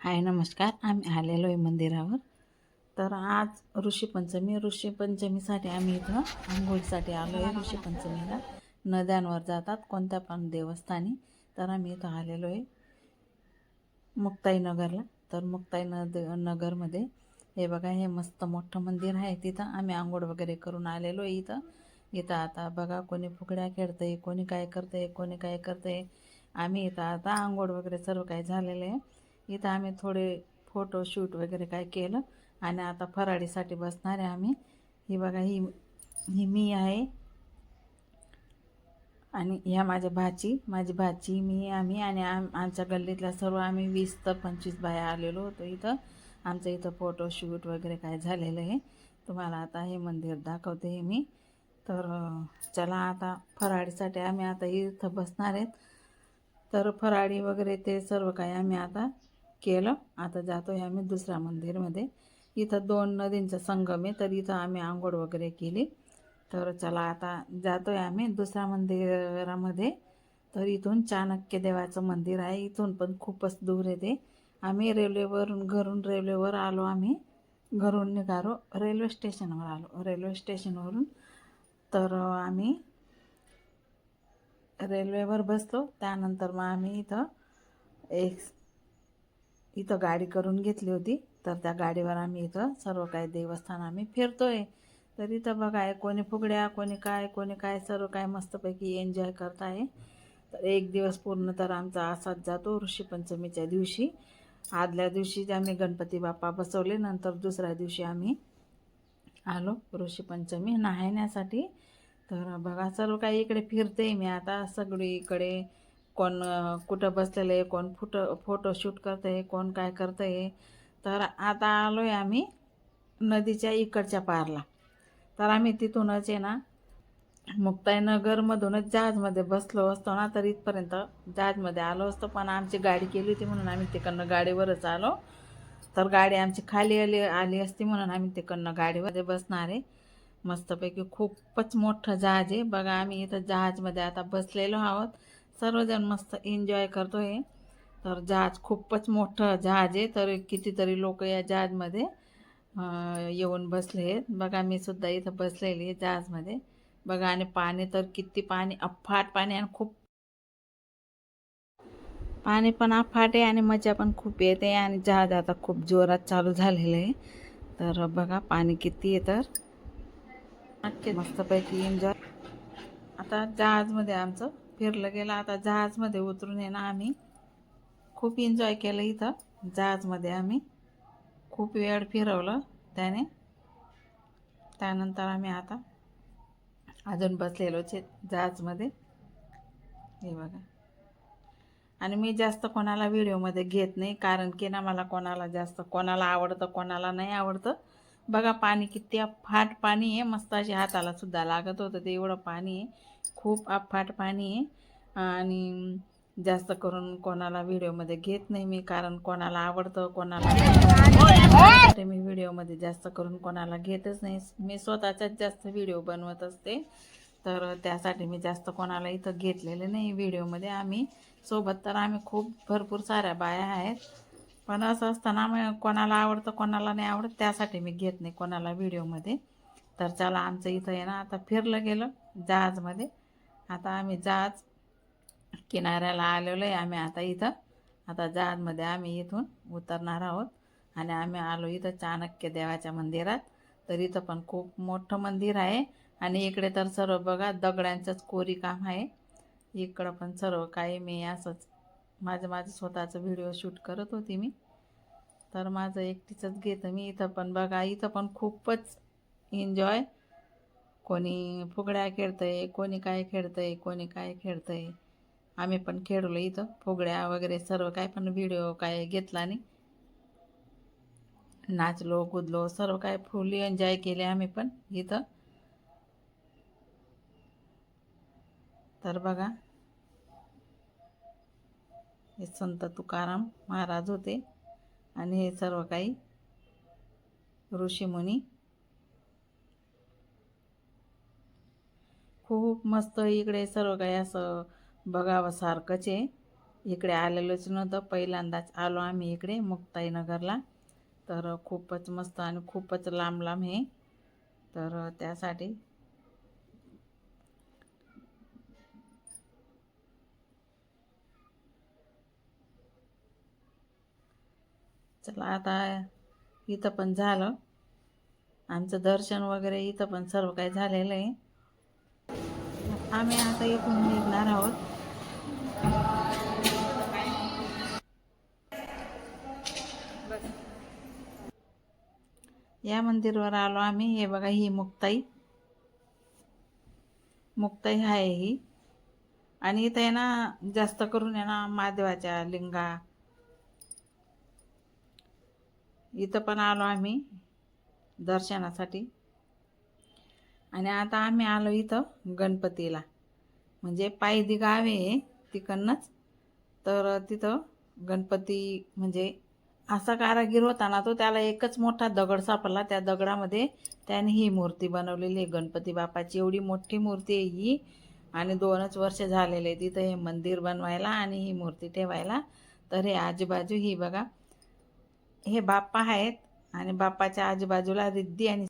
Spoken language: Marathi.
हाय नमस्कार. आम्ही आलेलो आहे मंदिरावर. तर आज ऋषीपंचमी. ऋषीपंचमीसाठी आम्ही इथं आंघोळीसाठी आलो आहे ऋषीपंचमीला. नद्यांवर जातात कोणत्या पण देवस्थानी. तर आम्ही इथं आलेलो आहे मुक्ताईनगरला. तर मुक्ताई नद नगरमध्ये हे बघा हे मस्त मोठं मंदिर आहे तिथं. आम्ही आंघोळ वगैरे करून आलेलो आहे इथं. इथं आता बघा कोणी फुगड्या खेळतंय कोणी काय करतंय कोणी काय करतंय. आम्ही इथं आता आंघोळ वगैरे सर्व काही झालेलं आहे. इथं आम्ही थोडे फोटो शूट वगैरे काय केलं. आणि आता फराळीसाठी बसणार आहे आम्ही. ही बघा ही ही मी आहे. आणि ह्या माझ्या भाची. माझी भाची मी आम्ही आणि आम आमच्या गल्लीतल्या सर्व आम्ही वीस तर पंचवीस बाया आलेलो होतो इथं. आमचं इथं फोटो शूट वगैरे काय झालेलं आहे. तुम्हाला आता हे मंदिर दाखवते हे मी. तर चला आता फराळीसाठी आम्ही आता इथं बसणार आहेत. तर फराळी वगैरे ते सर्व काही आम्ही आता केलं. आता जातो आहे आम्ही दुसऱ्या मंदिरमध्ये. इथं दोन नदींचा संगम आहे तर इथं आम्ही आंघोळ वगैरे केली. तर चला आता जातो आहे आम्ही दुसऱ्या मंदिरामध्ये. तर इथून चाणक्य देवाचं मंदिर आहे. इथून पण खूपच दूर आहे ते. आम्ही रेल्वेवरून घरून रेल्वेवर आलो आम्ही. घरून निघालो. रेल्वे स्टेशनवर आलो. रेल्वे स्टेशनवरून तर आम्ही रेल्वेवर बसलो. त्यानंतर मग आम्ही इथं एक इथं गाडी करून घेतली होती. तर त्या गाडीवर आम्ही इथं सर्व काही देवस्थान आम्ही फिरतोय. तर इथं बघा कोणी फुगड्या कोणी काय कोणी काय सर्व काय मस्तपैकी एन्जॉय करत आहे तर एक दिवस पूर्ण तर आमचा असाच जातो ऋषीपंचमीच्या दिवशी. आदल्या दिवशी जे आम्ही गणपती बाप्पा बसवले नंतर दुसऱ्या दिवशी आम्ही आलो ऋषीपंचमी नाहण्यासाठी तर बघा सर्व काही इकडे फिरते मी आता सगळीकडे. कोण कुठं बसलेलं आहे कोण फोटो फोटोशूट करतं आहे कोण काय करतं आहे तर आता आलो आहे आम्ही नदीच्या इकडच्या पारला. तर आम्ही तिथूनच आहे ना मुक्ताईनगरमधूनच जहाजमध्ये बसलो असतो ना तर इथपर्यंत जहाजमध्ये आलो असतो. पण आमची गाडी केली होती म्हणून आम्ही तिकडनं गाडीवरच आलो. तर गाडी आमची खाली आली आली असती म्हणून आम्ही तिकडनं गाडीमध्ये बसणार आहे. मस्तपैकी खूपच मोठं जहाज आहे. बघा आम्ही इथं जहाजमध्ये आता बसलेलो आहोत. सर्वजण मस्त एन्जॉय करतो आहे तर जहाज खूपच मोठं जहाज आहे. तर कितीतरी लोक या जहाजमध्ये येऊन बसले आहेत. बघा मी सुद्धा इथं बसलेली आहे जहाजमध्ये. बघा आणि पाणी तर किती पाणी अफाट पाणी आणि खूप पाणी पण अफाट आहे आणि मजा पण खूप येते आणि जहाज आता खूप जोरात चालू झालेलं आहे. तर बघा पाणी किती आहे तर. नक्की मस्तपैकी एन्जॉय आता जहाजमध्ये आमचं फिरलं गेलं. आता जहाजमध्ये उतरून आहे ना आम्ही. खूप एन्जॉय केलं इथं जहाजमध्ये आम्ही. खूप वेळ फिरवलं त्याने. त्यानंतर आम्ही आता अजून बसलेलोच आहे जहाजमध्ये. हे बघा. आणि मी जास्त कोणाला व्हिडिओमध्ये घेत नाही कारण की ना मला कोणाला जास्त कोणाला आवडतं कोणाला नाही आवडतं. बघा पाणी किती अफाट पाणी आहे. मस्त अशी हाताला सुद्धा लागत होतं ते एवढं पाणी आहे. खूप अफाट पाणी आहे. आणि जास्त करून कोणाला व्हिडिओमध्ये घेत नाही मी कारण कोणाला आवडतं कोणाला मी व्हिडिओमध्ये जास्त करून कोणाला घेतच नाही. मी स्वतःचाच जास्त व्हिडिओ बनवत असते. तर त्यासाठी मी जास्त कोणाला इथं घेतलेले नाही व्हिडिओमध्ये. आम्ही सोबत तर आम्ही खूप भरपूर साऱ्या बाया आहेत. पण असं असताना मग कोणाला आवडतं कोणाला नाही आवडत त्यासाठी मी घेत नाही कोणाला व्हिडिओमध्ये. तर चला आमचं इथं आहे ना आता फिरलं गेलं जहाजमध्ये. आता आम्ही जहाज किनाऱ्याला आलेलो आहे आम्ही आता इथं. आता जहाजमध्ये आम्ही इथून उतरणार आहोत. आणि आम्ही आलो इथं चाणक्य देवाच्या मंदिरात. तर इथं पण खूप मोठं मंदिर आहे. आणि इकडे तर सर्व बघा दगडांचंच कोरी काम आहे. इकडं पण सर्व काही मी असंच माझं माझं स्वतःचं व्हिडिओ शूट करत होती मी. तर माझं एकटीचंच घेतं मी इथं पण. बघा इथं पण खूपच एन्जॉय कोणी फुगड्या खेळतंय कोणी काय खेळतंय कोणी काय खेळतंय. आम्ही पण खेळलो इथं. फुगड्या वगैरे सर्व काय पण व्हिडिओ काय घेतला नाही. नाचलो कुदलो सर्व काय फुल एन्जॉय केले आम्ही पण इथं. तर बघा हे संत तुकाराम महाराज होते. आणि हे सर्व काही ऋषीमुनी खूप मस्त इकडे सर्व काही असं बघावंसारखंच आहे. इकडे आलेलोच नव्हतं. पहिल्यांदाच आलो आम्ही इकडे मुक्ताईनगरला. तर खूपच मस्त आणि खूपच लांब लांब हे. तर त्यासाठी चला आता इथं पण झालं. आमचं दर्शन वगैरे इथं पण सर्व काही झालेलं आहे. आम्ही आता इथून निघणार आहोत. या मंदिरवर आलो आम्ही. हे बघा ही मुक्ताई. मुक्ताई आहे ही. आणि इथं आहे ना जास्त करून आहे ना महादेवाच्या लिंगा इथं पण आलो आम्ही दर्शनासाठी. आणि आता आम्ही आलो इथं गणपतीला. म्हणजे पायदी गाव आहे तिकडनंच. तर तिथं गणपती म्हणजे असा कारागीर होता ना तो त्याला एकच मोठा दगड सापडला. त्या दगडामध्ये त्याने ही मूर्ती बनवलेली आहे. गणपती बापाची एवढी मोठी मूर्ती आहे ही. आणि दोनच वर्ष झालेले तिथं हे मंदिर बनवायला आणि ही मूर्ती ठेवायला. तर हे आजूबाजू ही बघा. हे बाप्पा आहेत आणि बाप्पाच्या आजूबाजूला रिद्धी आणि